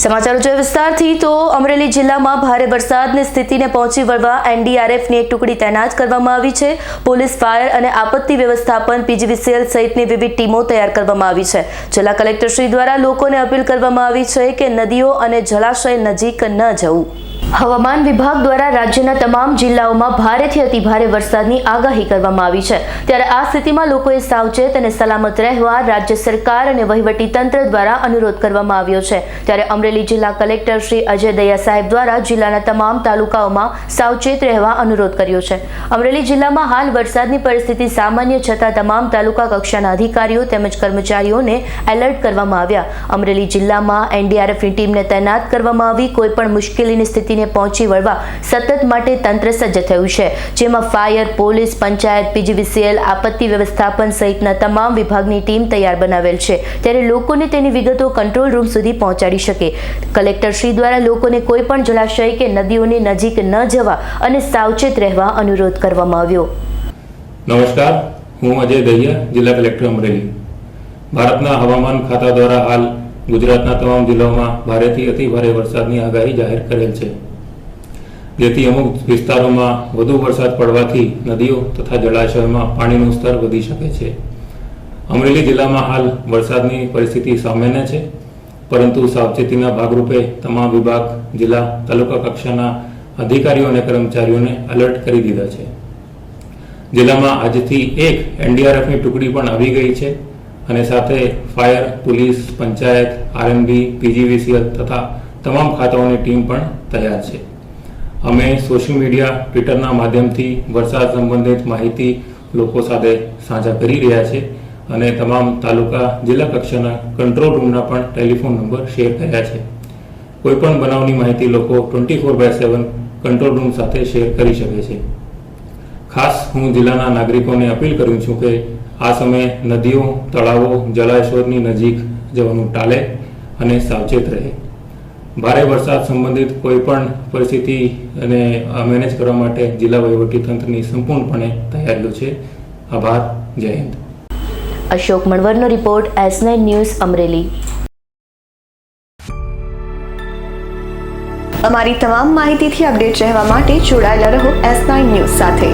સમાચારો જોઈએ વિસ્તારથી, તો અમરેલી જિલ્લામાં ભારે વરસાદની સ્થિતિને પહોંચી વળવા એનડીઆરએફની એક ટુકડી તૈનાત કરવામાં આવી છે. પોલીસ, ફાયર અને આપત્તિ વ્યવસ્થાપન, પીજીવીસીએલ સહિતની વિવિધ ટીમો તૈયાર કરવામાં આવી છે. જિલ્લા કલેક્ટરશ્રી દ્વારા લોકોને અપીલ કરવામાં આવી છે કે નદીઓ અને જળાશય નજીક ન જવું. હવામાન વિભાગ દ્વારા રાજ્યના તમામ જિલ્લાઓમાં ભારેથી અતિ ભારે વરસાદની આગાહી કરવામાં આવી છે. ત્યારે આ સ્થિતિમાં લોકોએ સાવચેત અને સલામત રહેવા રાજ્ય સરકાર અને તંત્ર દ્વારા અનુરોધ કરવામાં આવ્યો છે. ત્યારે અમરેલી જિલ્લા કલેક્ટર શ્રી અજય દયા સાહેબ દ્વારા જિલ્લાના તમામ તાલુકાઓમાં સાવચેત રહેવા અનુરોધ કર્યો છે. અમરેલી જિલ્લામાં હાલ વરસાદની પરિસ્થિતિ સામાન્ય છતાં તમામ તાલુકા કક્ષાના અધિકારીઓ તેમજ કર્મચારીઓને એલર્ટ કરવામાં આવ્યા. અમરેલી જિલ્લામાં એનડીઆરએફની ટીમને તૈનાત કરવામાં આવી. કોઈપણ મુશ્કેલીની સ્થિતિને પહોંચી વળવા સતત માટે તંત્ર સજ્જ થયું છે. જેમાં ફાયર, પોલીસ, પંચાયત, પીજીવીસીએલ, આપત્તિ વ્યવસ્થાપન સહિતના તમામ વિભાગની ટીમ તૈયાર બનાવેલ છે. ત્યારે લોકોને તેની વિગતો કંટ્રોલ રૂમ સુધી પહોંચાડી શકે. કલેક્ટર શ્રી દ્વારા લોકોને કોઈ પણ જળાશય કે નદીઓની નજીક ન જવા અને સાવચેત રહેવા અનુરોધ કરવામાં આવ્યો. નમસ્કાર. હું અજય દહિયા, જિલ્લા કલેક્ટર અમરેલી. ભારતના હવામાન ખાતા દ્વારા હાલ ગુજરાતના તમામ જિલ્લાઓમાં ભારેથી અતિ ભારે વરસાદની આગાહી જાહેર કરેલ છે. જેથી અમુક વિસ્તારોમાં વધુ વરસાદ પડવાથી નદીઓ તથા જળાશયોમાં પાણીનું સ્તર વધી શકે છે. અમરેલી જિલ્લામાં હાલ વરસાદની પરિસ્થિતિ સામાન્ય છે, પરંતુ સાવચેતીના ભાગરૂપે તમામ વિભાગ, જિલ્લા, તાલુકા કક્ષાના અધિકારીઓ અને કર્મચારીઓને એલર્ટ કરી દીધા છે. જિલ્લામાં આજથી એક એનડીઆરએફની ટુકડી પણ આવી ગઈ છે અને સાથે fire, police, panchayat, RNB, PGVCL તથા તમામ ખાતાઓની ટીમ પણ તૈયાર છે. અમે સોશિયલ મીડિયા, ટ્વિટરના માધ્યમથી વરસાદ સંબંધિત માહિતી લોકો સાથે સાંઝા કરી રહ્યા છે અને તમામ તાલુકા, જિલ્લા કક્ષાના કંટ્રોલ રૂમના પણ ટેલિફોન નંબર શેર કર્યા છે. કોઈપણ બનાવની માહિતી લોકો twenty four by seven control room સાથે શેર કરી શકે છે. ખાસ હું જિલ્લાના નાગરિકોને અપીલ કરું છું કે આ સમયે નદીઓ, તળાવો, જળાશયોની નજીક જવાનું ટાળે અને સાવચેત રહે. ભારે વરસાદ સંબંધિત કોઈ પણ પરિસ્થિતિ અને મેનેજ કરવા માટે જિલ્લા વહીવટીતંત્રની સંપૂર્ણપણે તૈયારીઓ છે. આભાર. જય Hind. Ashok મણવરનો report S nine news Amreli. અમારી તમામ માહિતીથી અપડેટ રહેવા માટે જોડાયેલા રહો એસ નાઇન ન્યૂઝ સાથે.